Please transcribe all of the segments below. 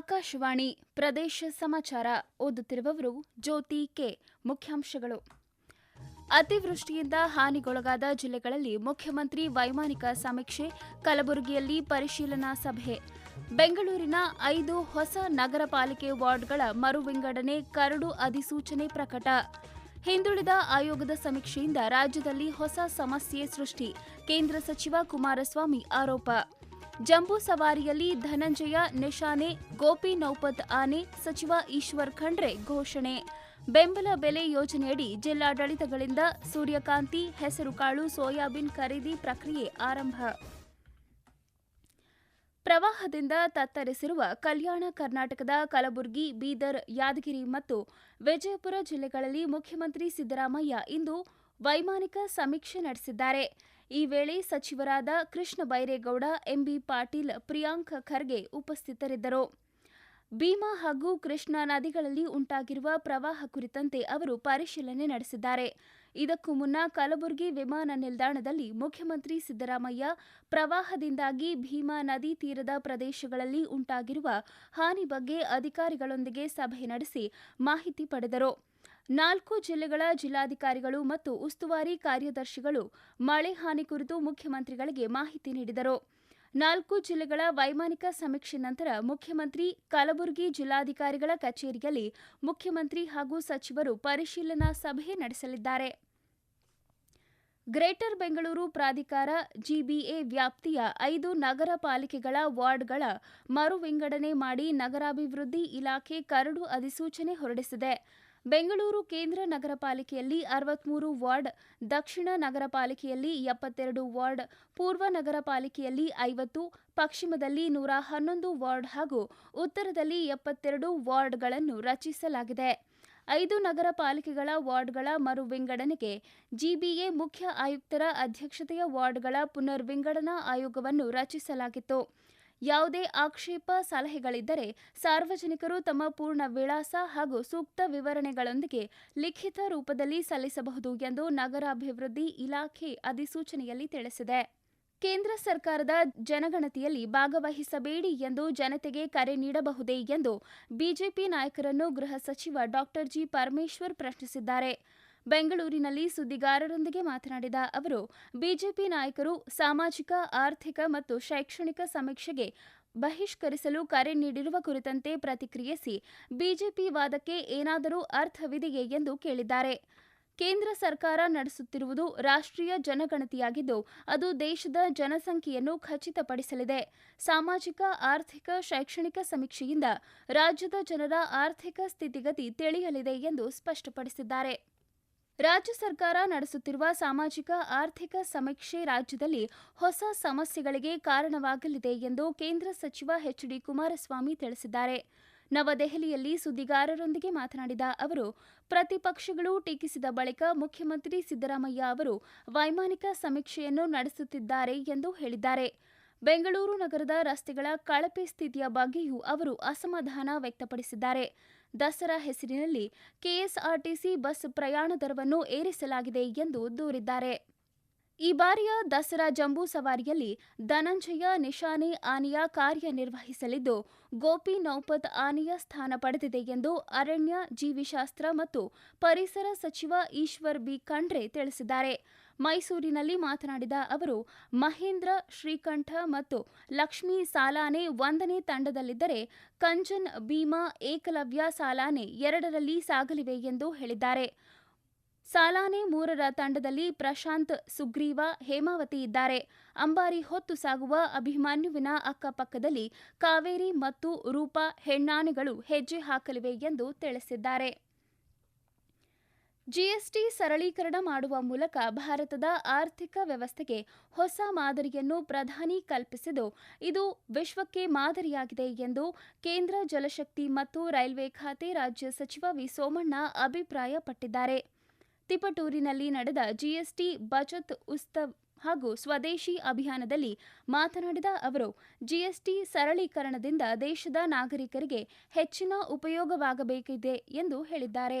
ಆಕಾಶವಾಣಿ ಪ್ರದೇಶ ಸಮಾಚಾರ ಓದುತ್ತಿರುವವರು ಜ್ಯೋತಿ ಕೆ. ಮುಖ್ಯಾಂಶಗಳು. ಅತಿವೃಷ್ಟಿಯಿಂದ ಹಾನಿಗೊಳಗಾದ ಜಿಲ್ಲೆಗಳಲ್ಲಿ ಮುಖ್ಯಮಂತ್ರಿ ವೈಮಾನಿಕ ಸಮೀಕ್ಷೆ, ಕಲಬುರಗಿಯಲ್ಲಿ ಪರಿಶೀಲನಾ ಸಭೆ. ಬೆಂಗಳೂರಿನ ಐದು ಹೊಸ ನಗರ ಪಾಲಿಕೆ ವಾರ್ಡ್ಗಳ ಮರು ವಿಂಗಡಣೆ ಕರಡು ಅಧಿಸೂಚನೆ ಪ್ರಕಟ. ಹಿಂದುಳಿದ ಆಯೋಗದ ಸಮೀಕ್ಷೆಯಿಂದ ರಾಜ್ಯದಲ್ಲಿ ಹೊಸ ಸಮಸ್ಯೆ ಸೃಷ್ಟಿ. ಕೇಂದ್ರ ಸಚಿವ ಕುಮಾರಸ್ವಾಮಿ ಆರೋಪ. ಜಂಬೂ ಸವಾರಿಯಲ್ಲಿ ಧನಂಜಯ, ನಿಶಾನೆ, ಗೋಪಿ ನೌಪತ್ ಆನೆ, ಸಚಿವ ಈಶ್ವರ್ ಖಂಡ್ರೆ ಘೋಷಣೆ. ಬೆಂಬಲ ಬೆಲೆ ಯೋಜನೆಯಡಿ ಜಿಲ್ಲಾಡಳಿತಗಳಿಂದ ಸೂರ್ಯಕಾಂತಿ ಹೆಸರುಕಾಳು ಸೋಯಾಬೀನ್ ಖರೀದಿ ಪ್ರಕ್ರಿಯೆ ಆರಂಭ. ಪ್ರವಾಹದಿಂದ ತತ್ತರಿಸಿರುವ ಕಲ್ಯಾಣ ಕರ್ನಾಟಕದ ಕಲಬುರಗಿ, ಬೀದರ್, ಯಾದಗಿರಿ ಮತ್ತು ವಿಜಯಪುರ ಜಿಲ್ಲೆಗಳಲ್ಲಿ ಮುಖ್ಯಮಂತ್ರಿ ಸಿದ್ದರಾಮಯ್ಯ ಇಂದು ವೈಮಾನಿಕ ಸಮೀಕ್ಷೆ ನಡೆಸಿದ್ದಾರೆ. ಈ ವೇಳೆ ಸಚಿವರಾದ ಕೃಷ್ಣ ಬೈರೇಗೌಡ ಎಂಬಿ ಪಾಟೀಲ್, ಪ್ರಿಯಾಂಕ್ ಖರ್ಗೆ ಉಪಸ್ಥಿತರಿದ್ದರು. ಭೀಮಾ ಹಾಗೂ ಕೃಷ್ಣಾ ನದಿಗಳಲ್ಲಿ ಉಂಟಾಗಿರುವ ಪ್ರವಾಹ ಕುರಿತಂತೆ ಅವರು ಪರಿಶೀಲನೆ ನಡೆಸಿದ್ದಾರೆ. ಇದಕ್ಕೂ ಮುನ್ನ ಕಲಬುರಗಿ ವಿಮಾನ ನಿಲ್ದಾಣದಲ್ಲಿ ಮುಖ್ಯಮಂತ್ರಿ ಸಿದ್ದರಾಮಯ್ಯ ಪ್ರವಾಹದಿಂದಾಗಿ ಭೀಮಾ ನದಿ ತೀರದ ಪ್ರದೇಶಗಳಲ್ಲಿ ಉಂಟಾಗಿರುವ ಹಾನಿ ಬಗ್ಗೆ ಅಧಿಕಾರಿಗಳೊಂದಿಗೆ ಸಭೆ ನಡೆಸಿ ಮಾಹಿತಿ ಪಡೆದರು. ನಾಲ್ಕು ಜಿಲ್ಲೆಗಳ ಜಿಲ್ಲಾಧಿಕಾರಿಗಳು ಮತ್ತು ಉಸ್ತುವಾರಿ ಕಾರ್ಯದರ್ಶಿಗಳು ಮಳೆ ಹಾನಿ ಕುರಿತು ಮುಖ್ಯಮಂತ್ರಿಗಳಿಗೆ ಮಾಹಿತಿ ನೀಡಿದರು. ನಾಲ್ಕು ಜಿಲ್ಲೆಗಳ ವೈಮಾನಿಕ ಸಮೀಕ್ಷೆ ನಂತರ ಮುಖ್ಯಮಂತ್ರಿ ಕಲಬುರಗಿ ಜಿಲ್ಲಾಧಿಕಾರಿಗಳ ಕಚೇರಿಯಲ್ಲಿ ಮುಖ್ಯಮಂತ್ರಿ ಹಾಗೂ ಸಚಿವರು ಪರಿಶೀಲನಾ ಸಭೆ ನಡೆಸಲಿದ್ದಾರೆ. ಗ್ರೇಟರ್ ಬೆಂಗಳೂರು ಪ್ರಾಧಿಕಾರ ಜಿಬಿಎ ವ್ಯಾಪ್ತಿಯ ಐದು ನಗರ ಪಾಲಿಕೆಗಳ ವಾರ್ಡ್ಗಳ ಮರು ವಿಂಗಡಣೆ ಮಾಡಿ ನಗರಾಭಿವೃದ್ಧಿ ಇಲಾಖೆ ಕರಡು ಅಧಿಸೂಚನೆ ಹೊರಡಿಸಿದೆ. ಬೆಂಗಳೂರು ಕೇಂದ್ರ ನಗರ ಪಾಲಿಕೆಯಲ್ಲಿ ಅರವತ್ಮೂರು ವಾರ್ಡ್, ದಕ್ಷಿಣ ನಗರ ಪಾಲಿಕೆಯಲ್ಲಿ ಎಪ್ಪತ್ತೆರಡು ವಾರ್ಡ್, ಪೂರ್ವ ನಗರ ಪಾಲಿಕೆಯಲ್ಲಿ ಐವತ್ತು, ಪಶ್ಚಿಮದಲ್ಲಿ ನೂರ ಹನ್ನೊಂದು ವಾರ್ಡ್ ಹಾಗೂ ಉತ್ತರದಲ್ಲಿ ಎಪ್ಪತ್ತೆರಡು ವಾರ್ಡ್ಗಳನ್ನು ರಚಿಸಲಾಗಿದೆ. ಐದು ನಗರ ಪಾಲಿಕೆಗಳ ವಾರ್ಡ್ಗಳ ಮರು ವಿಂಗಡಣೆಗೆ ಜಿಬಿಎ ಮುಖ್ಯ ಆಯುಕ್ತರ ಅಧ್ಯಕ್ಷತೆಯ ವಾರ್ಡ್ಗಳ ಪುನರ್ ವಿಂಗಡಣಾ ಆಯೋಗವನ್ನು ರಚಿಸಲಾಗಿತ್ತು. ಯಾವುದೇ ಆಕ್ಷೇಪ ಸಲಹೆಗಳಿದ್ದರೆ ಸಾರ್ವಜನಿಕರು ತಮ್ಮ ಪೂರ್ಣ ವಿಳಾಸ ಹಾಗೂ ಸೂಕ್ತ ವಿವರಣೆಗಳೊಂದಿಗೆ ಲಿಖಿತ ರೂಪದಲ್ಲಿ ಸಲ್ಲಿಸಬಹುದು ಎಂದು ನಗರಾಭಿವೃದ್ಧಿ ಇಲಾಖೆ ಅಧಿಸೂಚನೆಯಲ್ಲಿ ತಿಳಿಸಿದೆ. ಕೇಂದ್ರ ಸರ್ಕಾರದ ಜನಗಣತಿಯಲ್ಲಿ ಭಾಗವಹಿಸಬೇಡಿ ಎಂದು ಜನತೆಗೆ ಕರೆ ನೀಡಬಹುದೇ ಎಂದು ಬಿಜೆಪಿ ನಾಯಕರನ್ನು ಗೃಹ ಸಚಿವ ಡಾ ಜಿ ಪರಮೇಶ್ವರ್ ಪ್ರಶ್ನಿಸಿದ್ದಾರೆ. ಬೆಂಗಳೂರಿನಲ್ಲಿ ಸುದ್ದಿಗಾರರೊಂದಿಗೆ ಮಾತನಾಡಿದ ಅವರು, ಬಿಜೆಪಿ ನಾಯಕರು ಸಾಮಾಜಿಕ, ಆರ್ಥಿಕ ಮತ್ತು ಶೈಕ್ಷಣಿಕ ಸಮೀಕ್ಷೆಗೆ ಬಹಿಷ್ಕರಿಸಲು ಕರೆ ನೀಡಿರುವ ಕುರಿತಂತೆ ಪ್ರತಿಕ್ರಿಯಿಸಿ ಬಿಜೆಪಿ ವಾದಕ್ಕೆ ಏನಾದರೂ ಅರ್ಥವಿದೆಯೇ ಎಂದು ಕೇಳಿದ್ದಾರೆ. ಕೇಂದ್ರ ಸರ್ಕಾರ ನಡೆಸುತ್ತಿರುವುದು ರಾಷ್ಟ್ರೀಯ ಜನಗಣತಿಯಾಗಿದ್ದು, ಅದು ದೇಶದ ಜನಸಂಖ್ಯೆಯನ್ನು ಖಚಿತಪಡಿಸಲಿದೆ. ಸಾಮಾಜಿಕ, ಆರ್ಥಿಕ, ಶೈಕ್ಷಣಿಕ ಸಮೀಕ್ಷೆಯಿಂದ ರಾಜ್ಯದ ಜನರ ಆರ್ಥಿಕ ಸ್ಥಿತಿಗತಿ ತಿಳಿಯಲಿದೆ ಎಂದು ಸ್ಪಷ್ಟಪಡಿಸಿದ್ದಾರೆ. ರಾಜ್ಯ ಸರ್ಕಾರ ನಡೆಸುತ್ತಿರುವ ಸಾಮಾಜಿಕ, ಆರ್ಥಿಕ ಸಮೀಕ್ಷೆ ರಾಜ್ಯದಲ್ಲಿ ಹೊಸ ಸಮಸ್ಯೆಗಳಿಗೆ ಕಾರಣವಾಗಲಿದೆ ಎಂದು ಕೇಂದ್ರ ಸಚಿವ ಎಚ್ ಡಿ ಕುಮಾರಸ್ವಾಮಿ ತಿಳಿಸಿದ್ದಾರೆ. ನವದೆಹಲಿಯಲ್ಲಿ ಸುದ್ದಿಗಾರರೊಂದಿಗೆ ಮಾತನಾಡಿದ ಅವರು, ಪ್ರತಿಪಕ್ಷಗಳು ಟೀಕಿಸಿದ ಬಳಿಕ ಮುಖ್ಯಮಂತ್ರಿ ಸಿದ್ದರಾಮಯ್ಯ ಅವರು ವೈಮಾನಿಕ ಸಮೀಕ್ಷೆಯನ್ನು ನಡೆಸುತ್ತಿದ್ದಾರೆ ಎಂದು ಹೇಳಿದ್ದಾರೆ. ಬೆಂಗಳೂರು ನಗರದ ರಸ್ತೆಗಳ ಕಳಪೆ ಸ್ಥಿತಿಯ ಬಗ್ಗೆಯೂ ಅವರು ಅಸಮಾಧಾನ ವ್ಯಕ್ತಪಡಿಸಿದ್ದಾರೆ. ದಸರಾ ಹೆಸರಿನಲ್ಲಿ ಕೆಎಸ್ಆರ್ಟಿಸಿ ಬಸ್ ಪ್ರಯಾಣ ದರವನ್ನು ಏರಿಸಲಾಗಿದೆ ಎಂದು ದೂರಿದ್ದಾರೆ. ಈ ಬಾರಿಯ ದಸರಾ ಜಂಬೂ ಸವಾರಿಯಲ್ಲಿ ಧನಂಜಯ ನಿಶಾನೆ ಆನೆಯ ಕಾರ್ಯನಿರ್ವಹಿಸಲಿದ್ದು, ಗೋಪಿ ನೌಪತ್ ಆನೆಯ ಸ್ಥಾನ ಪಡೆದಿದೆ ಎಂದು ಅರಣ್ಯ ಜೀವಿಶಾಸ್ತ್ರ ಮತ್ತು ಪರಿಸರ ಸಚಿವ ಈಶ್ವರ್ ಬಿ ಖಂಡ್ರೆ ತಿಳಿಸಿದ್ದಾರೆ. ಮೈಸೂರಿನಲ್ಲಿ ಮಾತನಾಡಿದ ಅವರು, ಮಹೇಂದ್ರ, ಶ್ರೀಕಂಠ ಮತ್ತು ಲಕ್ಷ್ಮೀ ಸಾಲಾನೆ ಒಂದನೇ ತಂಡದಲ್ಲಿದ್ದರೆ ಕಂಚನ್, ಭೀಮಾ, ಏಕಲವ್ಯ ಸಾಲಾನೆ ಎರಡರಲ್ಲಿ ಸಾಗಲಿವೆ ಎಂದು ಹೇಳಿದ್ದಾರೆ. ಸಾಲಾನೆ ಮೂರರ ತಂಡದಲ್ಲಿ ಪ್ರಶಾಂತ್, ಸುಗ್ರೀವ, ಹೇಮಾವತಿ ಇದ್ದಾರೆ. ಅಂಬಾರಿ ಹೊತ್ತು ಸಾಗುವ ಅಭಿಮನ್ಯುವಿನ ಅಕ್ಕಪಕ್ಕದಲ್ಲಿ ಕಾವೇರಿ ಮತ್ತು ರೂಪಾ ಹೆಣ್ಣಾನೆಗಳು ಹೆಜ್ಜೆ ಹಾಕಲಿವೆ ಎಂದು ತಿಳಿಸಿದ್ದಾರೆ. ಜಿಎಸ್ಟಿ ಸರಳೀಕರಣ ಮಾಡುವ ಮೂಲಕ ಭಾರತದ ಆರ್ಥಿಕ ವ್ಯವಸ್ಥೆಗೆ ಹೊಸ ಮಾದರಿಯನ್ನು ಪ್ರಧಾನಿ ಕಲ್ಪಿಸಿದ್ದು, ಇದು ವಿಶ್ವಕ್ಕೆ ಮಾದರಿಯಾಗಿದೆ ಎಂದು ಕೇಂದ್ರ ಜಲಶಕ್ತಿ ಮತ್ತು ರೈಲ್ವೆ ಖಾತೆ ರಾಜ್ಯ ಸಚಿವ ವಿ ಸೋಮಣ್ಣ ಅಭಿಪ್ರಾಯಪಟ್ಟಿದ್ದಾರೆ. ತಿಪಟೂರಿನಲ್ಲಿ ನಡೆದ ಜಿಎಸ್ಟಿ ಬಚತ್ ಉತ್ಸವ್ ಹಾಗೂ ಸ್ವದೇಶಿ ಅಭಿಯಾನದಲ್ಲಿ ಮಾತನಾಡಿದ ಅವರು, ಜಿಎಸ್ಟಿ ಸರಳೀಕರಣದಿಂದ ದೇಶದ ನಾಗರಿಕರಿಗೆ ಹೆಚ್ಚಿನ ಉಪಯೋಗವಾಗಬೇಕಿದೆ ಎಂದು ಹೇಳಿದ್ದಾರೆ.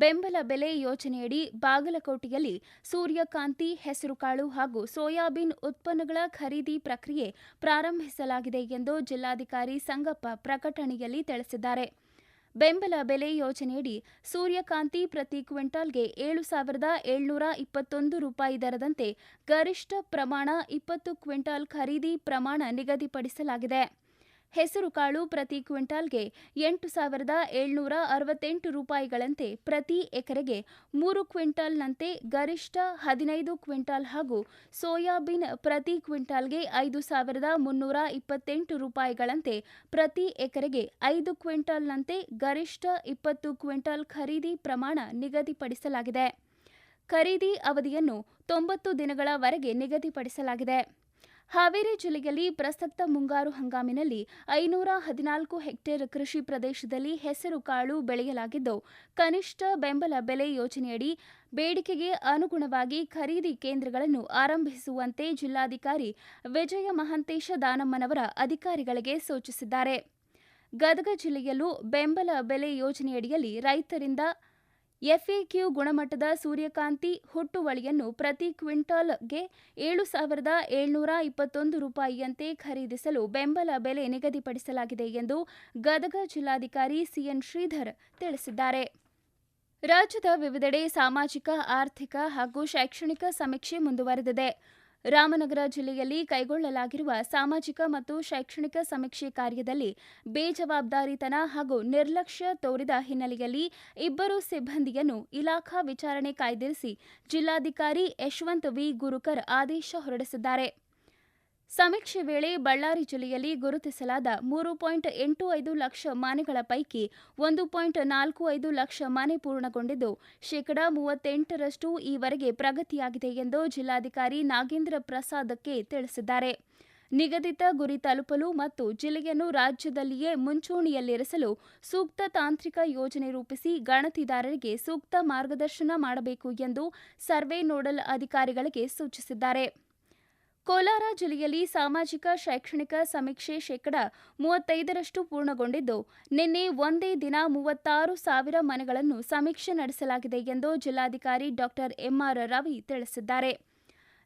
ಬೆಂಬಲ ಬೆಲೆ ಯೋಜನೆಯಡಿ ಬಾಗಲಕೋಟೆಯಲ್ಲಿ ಸೂರ್ಯಕಾಂತಿ, ಹೆಸರುಕಾಳು ಹಾಗೂ ಸೋಯಾಬೀನ್ ಉತ್ಪನ್ನಗಳ ಖರೀದಿ ಪ್ರಕ್ರಿಯೆ ಪ್ರಾರಂಭಿಸಲಾಗಿದೆ ಎಂದು ಜಿಲ್ಲಾಧಿಕಾರಿ ಸಂಗಪ್ಪ ಪ್ರಕಟಣೆಯಲ್ಲಿ ತಿಳಿಸಿದ್ದಾರೆ. ಬೆಂಬಲ ಬೆಲೆ ಯೋಜನೆಯಡಿ ಸೂರ್ಯಕಾಂತಿ ಪ್ರತಿ ಕ್ವಿಂಟಾಲ್ಗೆ ಏಳು ಸಾವಿರದ ಏಳ್ನೂರ ಇಪ್ಪತ್ತೊಂದು ರೂಪಾಯಿ ದರದಂತೆ ಗರಿಷ್ಠ ಪ್ರಮಾಣ ಇಪ್ಪತ್ತು ಕ್ವಿಂಟಾಲ್ ಖರೀದಿ ಪ್ರಮಾಣ ನಿಗದಿಪಡಿಸಲಾಗಿದೆ. ಹೆಸರುಕಾಳು ಪ್ರತಿ ಕ್ವಿಂಟಾಲ್ಗೆ ಎಂಟು ಸಾವಿರದ ಏಳ್ನೂರ ಅರವತ್ತೆಂಟು ರೂಪಾಯಿಗಳಂತೆ ಪ್ರತಿ ಎಕರೆಗೆ ಮೂರು ಕ್ವಿಂಟಾಲ್ನಂತೆ ಗರಿಷ್ಠ ಹದಿನೈದು ಕ್ವಿಂಟಾಲ್ ಹಾಗೂ ಸೋಯಾಬೀನ್ ಪ್ರತಿ ಕ್ವಿಂಟಾಲ್ಗೆ ಐದು ಸಾವಿರದ ಮುನ್ನೂರ ಇಪ್ಪತ್ತೆಂಟು ರೂಪಾಯಿಗಳಂತೆ ಪ್ರತಿ ಎಕರೆಗೆ ಐದು ಕ್ವಿಂಟಾಲ್ನಂತೆ ಗರಿಷ್ಠ ಇಪ್ಪತ್ತು ಕ್ವಿಂಟಾಲ್ ಖರೀದಿ ಪ್ರಮಾಣ ನಿಗದಿಪಡಿಸಲಾಗಿದೆ. ಖರೀದಿ ಅವಧಿಯನ್ನು ತೊಂಬತ್ತು ದಿನಗಳವರೆಗೆ ನಿಗದಿಪಡಿಸಲಾಗಿದೆ. ಹಾವೇರಿ ಜಿಲ್ಲೆಯಲ್ಲಿ ಪ್ರಸಕ್ತ ಮುಂಗಾರು ಹಂಗಾಮಿನಲ್ಲಿ ಐನೂರ ಹದಿನಾಲ್ಕು ಹೆಕ್ಟೇರ್ ಕೃಷಿ ಪ್ರದೇಶದಲ್ಲಿ ಹೆಸರು ಕಾಳು ಬೆಳೆಯಲಾಗಿದ್ದು, ಕನಿಷ್ಠ ಬೆಂಬಲ ಬೆಲೆ ಯೋಜನೆಯಡಿ ಬೇಡಿಕೆಗೆ ಅನುಗುಣವಾಗಿ ಖರೀದಿ ಕೇಂದ್ರಗಳನ್ನು ಆರಂಭಿಸುವಂತೆ ಜಿಲ್ಲಾಧಿಕಾರಿ ವಿಜಯ ಮಹಾಂತೇಶ ದಾನಮ್ಮನವರ ಅಧಿಕಾರಿಗಳಿಗೆ ಸೂಚಿಸಿದ್ದಾರೆ. ಗದಗ ಜಿಲ್ಲೆಯಲ್ಲೂ ಬೆಂಬಲ ಬೆಲೆ ಯೋಜನೆಯಡಿಯಲ್ಲಿ ರೈತರಿಂದ ಎಫ್ಎಕ್ಯೂ ಗುಣಮಟ್ಟದ ಸೂರ್ಯಕಾಂತಿ ಹುಟ್ಟುವಳಿಯನ್ನು ಪ್ರತಿ ಕ್ವಿಂಟಾಲ್ಗೆ ಏಳು ಸಾವಿರದ ಏಳ್ನೂರ ಇಪ್ಪತ್ತೊಂದು ರೂಪಾಯಿಯಂತೆ ಖರೀದಿಸಲು ಬೆಂಬಲ ಬೆಲೆ ನಿಗದಿಪಡಿಸಲಾಗಿದೆ ಎಂದು ಗದಗ ಜಿಲ್ಲಾಧಿಕಾರಿ ಸಿಎನ್ ಶ್ರೀಧರ್ ತಿಳಿಸಿದ್ದಾರೆ. ರಾಜ್ಯದ ವಿವಿಧೆಡೆ ಸಾಮಾಜಿಕ, ಆರ್ಥಿಕ ಹಾಗೂ ಶೈಕ್ಷಣಿಕ ಸಮೀಕ್ಷೆ ಮುಂದುವರೆದಿದೆ. ರಾಮನಗರ ಜಿಲ್ಲೆಯಲ್ಲಿ ಕೈಗೊಳ್ಳಲಾಗಿರುವ ಸಾಮಾಜಿಕ ಮತ್ತು ಶೈಕ್ಷಣಿಕ ಸಮೀಕ್ಷೆ ಕಾರ್ಯದಲ್ಲಿ ಬೇಜವಾಬ್ದಾರಿತನ ಹಾಗೂ ನಿರ್ಲಕ್ಷ್ಯ ತೋರಿದ ಹಿನ್ನೆಲೆಯಲ್ಲಿ ಇಬ್ಬರು ಸಿಬ್ಬಂದಿಯನ್ನು ಇಲಾಖಾ ವಿಚಾರಣೆ ಕಾಯ್ದಿರಿಸಿ ಜಿಲ್ಲಾಧಿಕಾರಿ ಯಶವಂತ್ ವಿ. ಗುರುಕರ್ ಆದೇಶ ಹೊರಡಿಸಿದ್ದಾರೆ. ಸಮೀಕ್ಷೆ ವೇಳೆ ಬಳ್ಳಾರಿ ಜಿಲ್ಲೆಯಲ್ಲಿ ಗುರುತಿಸಲಾದ ಮೂರು ಪಾಯಿಂಟ್ ಎಂಟು ಐದು ಲಕ್ಷ ಮನೆಗಳ ಪೈಕಿ ಒಂದು ಪಾಯಿಂಟ್ ನಾಲ್ಕು ಐದು ಲಕ್ಷ ಮನೆ ಪೂರ್ಣಗೊಂಡಿದ್ದು, ಶೇಕಡಾ ಮೂವತ್ತೆಂಟರಷ್ಟು ಈವರೆಗೆ ಪ್ರಗತಿಯಾಗಿದೆ ಎಂದು ಜಿಲ್ಲಾಧಿಕಾರಿ ನಾಗೇಂದ್ರ ಪ್ರಸಾದಕ್ಕೆ ತಿಳಿಸಿದ್ದಾರೆ. ನಿಗದಿತ ಗುರಿ ತಲುಪಲು ಮತ್ತು ಜಿಲ್ಲೆಯನ್ನು ರಾಜ್ಯದಲ್ಲಿಯೇ ಮುಂಚೂಣಿಯಲ್ಲಿರಿಸಲು ಸೂಕ್ತ ತಾಂತ್ರಿಕ ಯೋಜನೆ ರೂಪಿಸಿ ಗಣತಿದಾರರಿಗೆ ಸೂಕ್ತ ಮಾರ್ಗದರ್ಶನ ಮಾಡಬೇಕು ಎಂದು ಸರ್ವೆ ನೋಡಲ್ ಅಧಿಕಾರಿಗಳಿಗೆ ಸೂಚಿಸಿದ್ದಾರೆ. ಕೋಲಾರ ಜಿಲ್ಲೆಯಲ್ಲಿ ಸಾಮಾಜಿಕ ಶೈಕ್ಷಣಿಕ ಸಮೀಕ್ಷೆ ಶೇಕಡ ಮೂವತ್ತೈದರಷ್ಟು ಪೂರ್ಣಗೊಂಡಿದ್ದು, ನಿನ್ನೆ ಒಂದೇ ದಿನ ಮೂವತ್ತಾರು ಸಾವಿರ ಮನೆಗಳನ್ನು ಸಮೀಕ್ಷೆ ನಡೆಸಲಾಗಿದೆ ಎಂದು ಜಿಲ್ಲಾಧಿಕಾರಿ ಡಾಕ್ಟರ್ ಎಂಆರ್ ರವಿ ತಿಳಿಸಿದ್ದಾರೆ.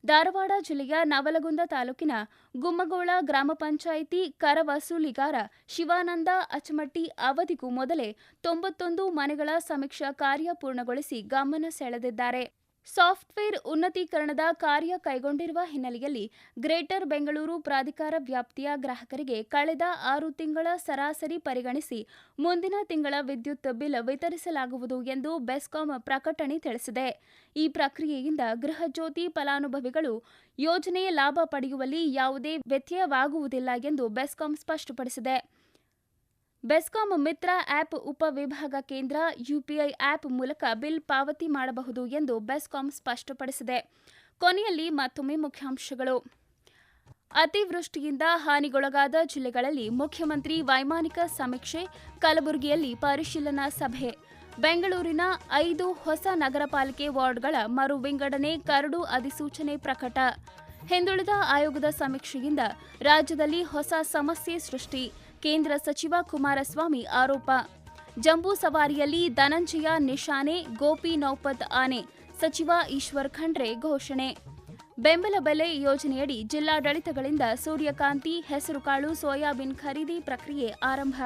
ಧಾರವಾಡ ಜಿಲ್ಲೆಯ ನವಲಗುಂದ ತಾಲೂಕಿನ ಗುಮ್ಮಗೋಳ ಗ್ರಾಮ ಪಂಚಾಯಿತಿ ಕರ ವಸೂಲಿಗಾರ ಶಿವಾನಂದ ಅಚಮಟ್ಟಿ ಅವಧಿಗೂ ಮೊದಲೇ ತೊಂಬತ್ತೊಂದು ಮನೆಗಳ ಸಮೀಕ್ಷಾ ಕಾರ್ಯ ಪೂರ್ಣಗೊಳಿಸಿ ಗಮನ ಸೆಳೆದಿದ್ದಾರೆ. ಸಾಫ್ಟ್ವೇರ್ ಉನ್ನತೀಕರಣದ ಕಾರ್ಯ ಕೈಗೊಂಡಿರುವ ಹಿನ್ನೆಲೆಯಲ್ಲಿ ಗ್ರೇಟರ್ ಬೆಂಗಳೂರು ಪ್ರಾಧಿಕಾರ ವ್ಯಾಪ್ತಿಯ ಗ್ರಾಹಕರಿಗೆ ಕಳೆದ ಆರು ತಿಂಗಳ ಸರಾಸರಿ ಪರಿಗಣಿಸಿ ಮುಂದಿನ ತಿಂಗಳ ವಿದ್ಯುತ್ ಬಿಲ್ ವಿತರಿಸಲಾಗುವುದು ಎಂದು ಬೆಸ್ಕಾಂ ಪ್ರಕಟಣೆ ತಿಳಿಸಿದೆ. ಈ ಪ್ರಕ್ರಿಯೆಯಿಂದ ಗೃಹಜ್ಯೋತಿ ಫಲಾನುಭವಿಗಳು ಯೋಜನೆಯ ಲಾಭ ಪಡೆಯುವಲ್ಲಿ ಯಾವುದೇ ವ್ಯತ್ಯಯವಾಗುವುದಿಲ್ಲ ಎಂದು ಬೆಸ್ಕಾಂ ಸ್ಪಷ್ಟಪಡಿಸಿದೆ. ಬೆಸ್ಕಾಂ ಮಿತ್ರ ಆಪ್ ಉಪವಿಭಾಗ ಕೇಂದ್ರ ಯುಪಿಐ ಆಪ್ ಮೂಲಕ ಬಿಲ್ ಪಾವತಿ ಮಾಡಬಹುದು ಎಂದು ಬೆಸ್ಕಾಂ ಸ್ಪಷ್ಟಪಡಿಸಿದೆ. ಕೊನೆಯಲ್ಲಿ ಮತ್ತೊಮ್ಮೆ ಮುಖ್ಯಾಂಶಗಳು. ಅತಿವೃಷ್ಟಿಯಿಂದ ಹಾನಿಗೊಳಗಾದ ಜಿಲ್ಲೆಗಳಲ್ಲಿ ಮುಖ್ಯಮಂತ್ರಿ ವೈಮಾನಿಕ ಸಮೀಕ್ಷೆ, ಕಲಬುರಗಿಯಲ್ಲಿ ಪರಿಶೀಲನಾ ಸಭೆ. ಬೆಂಗಳೂರಿನ ಐದು ಹೊಸ ನಗರ ಪಾಲಿಕೆ ವಾರ್ಡ್ಗಳ ಮರು ವಿಂಗಡಣೆ ಕರಡು ಅಧಿಸೂಚನೆ ಪ್ರಕಟ. ಹಿಂದುಳಿದ ಆಯೋಗದ ಸಮೀಕ್ಷೆಯಿಂದ ರಾಜ್ಯದಲ್ಲಿ ಹೊಸ ಸಮಸ್ಯೆ ಸೃಷ್ಟಿ. ಕೇಂದ್ರ ಸಚಿವ ಕುಮಾರಸ್ವಾಮಿ ಆರೋಪ. ಜಂಬೂ ಸವಾರಿಯಲ್ಲಿ ಧನಂಜಯ ನಿಶಾನೆ, ಗೋಪಿ ನೌಪತ್ ಆನೆ, ಸಚಿವ ಈಶ್ವರ್ ಖಂಡ್ರೆ ಘೋಷಣೆ. ಬೆಂಬಲ ಬೆಲೆ ಯೋಜನೆಯಡಿ ಜಿಲ್ಲಾಡಳಿತಗಳಿಂದ ಸೂರ್ಯಕಾಂತಿ ಹೆಸರುಕಾಳು ಸೋಯಾಬೀನ್ ಖರೀದಿ ಪ್ರಕ್ರಿಯೆ ಆರಂಭ.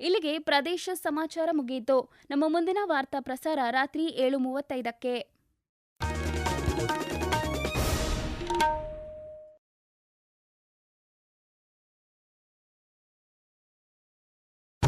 ಇಲ್ಲಿಗೆ ಪ್ರದೇಶ ಸಮಾಚಾರ ಮುಗಿಯಿತು. ನಮ್ಮ ಮುಂದಿನ ವಾರ್ತಾ ಪ್ರಸಾರ ರಾತ್ರಿ ಏಳು ಮೂವತ್ತೈದಕ್ಕೆ.